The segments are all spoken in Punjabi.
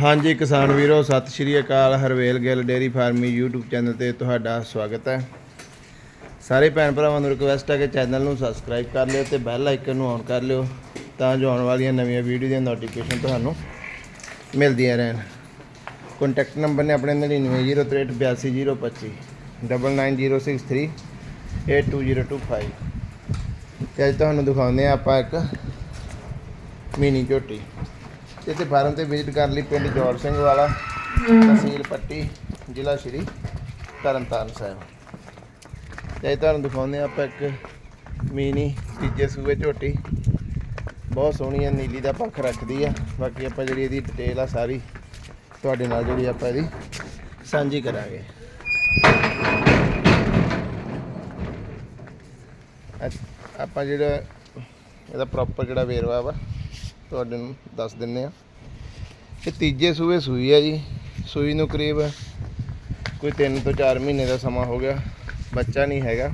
ਹਾਂਜੀ ਕਿਸਾਨ ਵੀਰੋ, ਸਤਿ ਸ਼੍ਰੀ ਅਕਾਲ, Harvel Gill dairy farm YouTube channel ਤੇ ਤੁਹਾਡਾ ਸਵਾਗਤ ਹੈ। ਸਾਰੇ ਭੈਣ ਭਰਾਵਾਂ ਨੂੰ ਰਿਕੁਐਸਟ ਹੈ ਕਿ ਚੈਨਲ ਨੂੰ ਸਬਸਕ੍ਰਾਈਬ ਕਰ ਲਿਓ ਤੇ ਬੈਲ ਆਈਕਨ ਨੂੰ ਔਨ ਕਰ ਲਿਓ ਤਾਂ ਜੋ ਆਉਣ ਵਾਲੀਆਂ ਨਵੀਆਂ ਵੀਡੀਓ ਦੀਆਂ ਨੋਟੀਫਿਕੇਸ਼ਨ ਤੁਹਾਨੂੰ ਮਿਲਦੀਆਂ ਰਹਿਣ। ਕੰਟੈਕਟ ਨੰਬਰ ਨੇ ਆਪਣੇ 9903828025 99063 82025 ਤੇ ਅੱਜ ਤੁਹਾਨੂੰ ਦਿਖਾਉਂਦੇ ਆ ਆਪਾਂ ਇੱਕ ਮਿਨੀ ਝੋਟੀ। ਇੱਥੇ ਫਾਰਮ ਤੇ ਵਿਜ਼ਿਟ ਕਰ ਲਈ ਪਿੰਡ ਜੋੜ ਸਿੰਘ ਵਾਲਾ ਤਹਿਸੀਲ ਪੱਟੀ ਜ਼ਿਲ੍ਹਾ ਸ਼੍ਰੀ ਤਰਨਤਾਰਨ ਸਾਹਿਬ। ਤੇ ਅੱਜ ਤੁਹਾਨੂੰ ਦਿਖਾਉਂਦੇ ਆਪਾਂ ਇੱਕ ਮਿਨੀ ਤੀਜੇ ਸੂਏ ਝੋਟੀ। ਬਹੁਤ ਸੋਹਣੀ ਆ ਨੀਲੀ ਦਾ ਪੱਖ ਰੱਖਦੀ ਆ। ਬਾਕੀ ਆਪਾਂ ਜਿਹੜੀ ਇਹਦੀ ਡਿਟੇਲ ਆ ਸਾਰੀ ਤੁਹਾਡੇ ਨਾਲ ਜਿਹੜੀ ਆਪਾਂ ਇਹਦੀ ਸਾਂਝੀ ਕਰਾਂਗੇ। ਆਪਾਂ ਜਿਹੜਾ ਇਹਦਾ ਪ੍ਰੋਪਰ ਜਿਹੜਾ ਵੇਰਵਾ ਵਾ ਤੁਹਾਡੇ ਨੂੰ ਦੱਸ ਦਿੰਨੇ ਆ ਇਹ ਤੀਜੇ ਸੂਏ ਸੂਈ ਆ ਜੀ। ਸੂਈ ਨੂੰ ਕਰੀਬ ਕੋਈ 3 ਤੋਂ 4 ਮਹੀਨੇ ਦਾ ਸਮਾਂ ਹੋ ਗਿਆ। ਬੱਚਾ ਨਹੀਂ ਹੈਗਾ।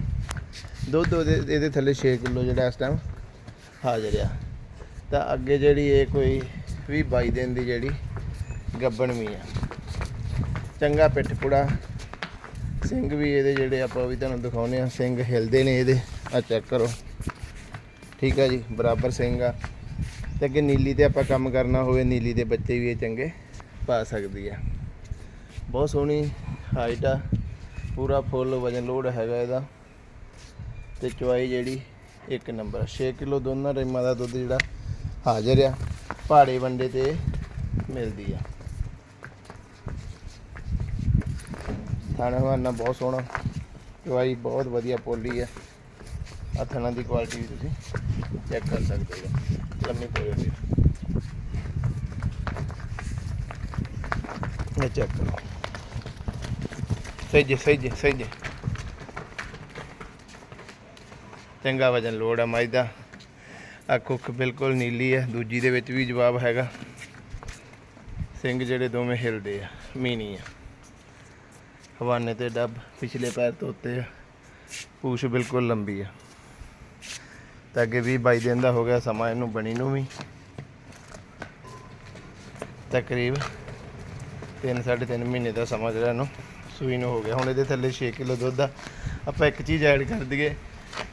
ਦੁੱਧ ਉਹਦੇ, ਇਹਦੇ ਥੱਲੇ 6 ਕਿਲੋ ਜਿਹੜਾ ਇਸ ਟਾਈਮ ਹਾਜ਼ਰ ਆ। ਤਾਂ ਅੱਗੇ ਜਿਹੜੀ ਇਹ ਕੋਈ 20 22 ਦਿਨ ਦੀ ਜਿਹੜੀ ਗੱਬਣ ਵੀ ਆ। ਚੰਗਾ ਪਿੱਠ ਪੁੜਾ। ਸਿੰਘ ਵੀ ਇਹਦੇ ਜਿਹੜੇ ਆਪਾਂ ਉਹ ਵੀ ਤੁਹਾਨੂੰ ਦਿਖਾਉਨੇ ਆ ਸਿੰਘ ਹਿਲਦੇ ਨੇ ਇਹਦੇ। ਆ ਚੈੱਕ ਕਰੋ। ਠੀਕ ਆ ਜੀ, ਬਰਾਬਰ ਸਿੰਘ ਆ। ਤੇ ਅੱਗੇ ਨੀਲੀ ਤੇ ਆਪਾਂ ਕੰਮ ਕਰਨਾ ਹੋਵੇ, ਨੀਲੀ ਦੇ ਬੱਚੇ ਵੀ ਇਹ ਚੰਗੇ ਪਾ ਸਕਦੀ ਆ। ਬਹੁਤ ਸੋਹਣੀ ਹਾਈਟ ਆ, ਪੂਰਾ ਫੁੱਲ ਵਜਨ ਲੋਡ ਹੈਗਾ ਇਹਦਾ। ਤੇ ਚਵਾਈ ਜਿਹੜੀ, ਇੱਕ ਨੰਬਰ 6 ਕਿਲੋ ਦੋਨਾਂ ਟਾਈਮਾਂ ਦਾ ਦੁੱਧ ਜਿਹੜਾ ਹਾਜ਼ਰ ਆ ਪਹਾੜੇ ਵੰਡੇ ਤੇ ਮਿਲਦੀ ਆ। ਥਾਣਾ ਹਵਾਨਾ ਬਹੁਤ ਸੋਹਣਾ ਚਵਾਈ ਬਹੁਤ ਵਧੀਆ ਪੋਲੀ ਆ। ਆ ਥਣਾ ਦੀ ਕੁਆਲਿਟੀ ਵੀ ਤੁਸੀਂ ਚੈੱਕ ਕਰ ਸਕਦੇ ਹੋ। ਲੰਮੀ ਪੋਲੀ ਇਹ ਚੈੱਕ ਕਰੋ। ਸਹੀ ਜੇ ਸਹੀ ਜੇ ਸਹੀ ਜੇ। ਚੰਗਾ ਵਜਨ ਲੋੜ ਹੈ ਮੱਝ ਦਾ। ਆ ਕੁੱਖ ਬਿਲਕੁਲ ਨੀਲੀ ਹੈ। ਦੂਜੀ ਦੇ ਵਿੱਚ ਵੀ ਜਵਾਬ ਹੈਗਾ। ਸਿੰਘ ਜਿਹੜੇ ਦੋਵੇਂ ਹਿਲਦੇ ਆ ਮੀਨੀ ਆ। ਹਵਾਨੇ ਤੇ ਡੱਬ, ਪਿਛਲੇ ਪੈਰ ਤੋਂ ਉੱਤੇ ਆ। ਪੂਛ ਬਿਲਕੁਲ ਲੰਬੀ ਆ। ਤਾਂ ਅੱਗੇ 20 22 ਦਿਨ ਦਾ ਹੋ ਗਿਆ ਸਮਾਂ ਇਹਨੂੰ ਬਣੀ ਨੂੰ ਵੀ। ਤਕਰੀਬ 3 3.5 ਮਹੀਨੇ ਦਾ ਸਮਾਂ ਜਿਹੜਾ ਇਹਨੂੰ ਸੂਈ ਨੂੰ ਹੋ ਗਿਆ। ਹੁਣ ਇਹਦੇ ਥੱਲੇ 6 ਕਿਲੋ ਦੁੱਧ ਆ। ਆਪਾਂ ਇੱਕ ਚੀਜ਼ ਐਡ ਕਰ ਦਈਏ।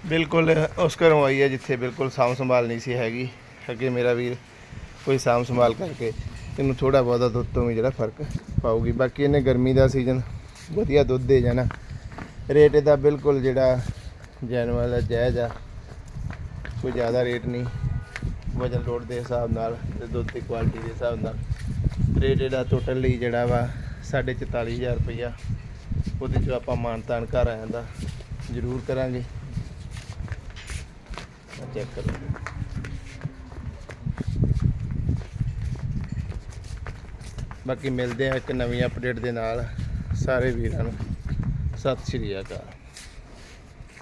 ਬਿਲਕੁਲ ਉਸ ਘਰੋਂ ਆਈ ਹੈ ਜਿੱਥੇ ਬਿਲਕੁਲ ਸਾਂਭ ਸੰਭਾਲ ਨਹੀਂ ਸੀ ਹੈਗੀ। ਅੱਗੇ ਮੇਰਾ ਵੀਰ ਕੋਈ ਸਾਂਭ ਸੰਭਾਲ ਕਰਕੇ ਇਹਨੂੰ ਥੋੜਾ ਬਹੁਤਾ ਦੁੱਧ ਤੋਂ ਵੀ ਜਿਹੜਾ ਫ਼ਰਕ ਪਾਊਗੀ। ਬਾਕੀ ਇਹਨੇ ਗਰਮੀ ਦਾ ਸੀਜ਼ਨ ਵਧੀਆ ਦੁੱਧ ਦੇ ਜਾਣਾ। ਰੇਟ ਇਹਦਾ ਬਿਲਕੁਲ ਜਿਹੜਾ ਜੈਨੂਅਲ ਹੈ ਜਾਇਜ਼ ਆ। ਕੋਈ ਜ਼ਿਆਦਾ ਰੇਟ ਨਹੀਂ। ਵਜਨ ਲੋਡ ਦੇ ਹਿਸਾਬ ਨਾਲ ਤੇ ਦੁੱਧ ਦੀ ਕੁਆਲਿਟੀ ਦੇ ਹਿਸਾਬ ਨਾਲ। ਰੇਟ ਇਹਦਾ ਟੋਟਲ ਲਈ ਜਿਹੜਾ ਵਾ 44500 ਰੁਪਈਆ, ਉਹਦੇ ਚੋਂ ਆਪਾਂ ਮਾਨਤਾਨ ਘਰ ਆਇਆ ਦਾ ਜ਼ਰੂਰ ਕਰਾਂਗੇ। ਚੈੱਕ ਕਰੋ। ਬਾਕੀ ਮਿਲਦੇ ਆ ਇੱਕ ਨਵੀਂ ਅਪਡੇਟ ਦੇ ਨਾਲ ਸਾਰੇ ਵੀਰਾਂ ਨੂੰ। ਸਤਿ ਸ਼੍ਰੀ ਅਕਾਲ।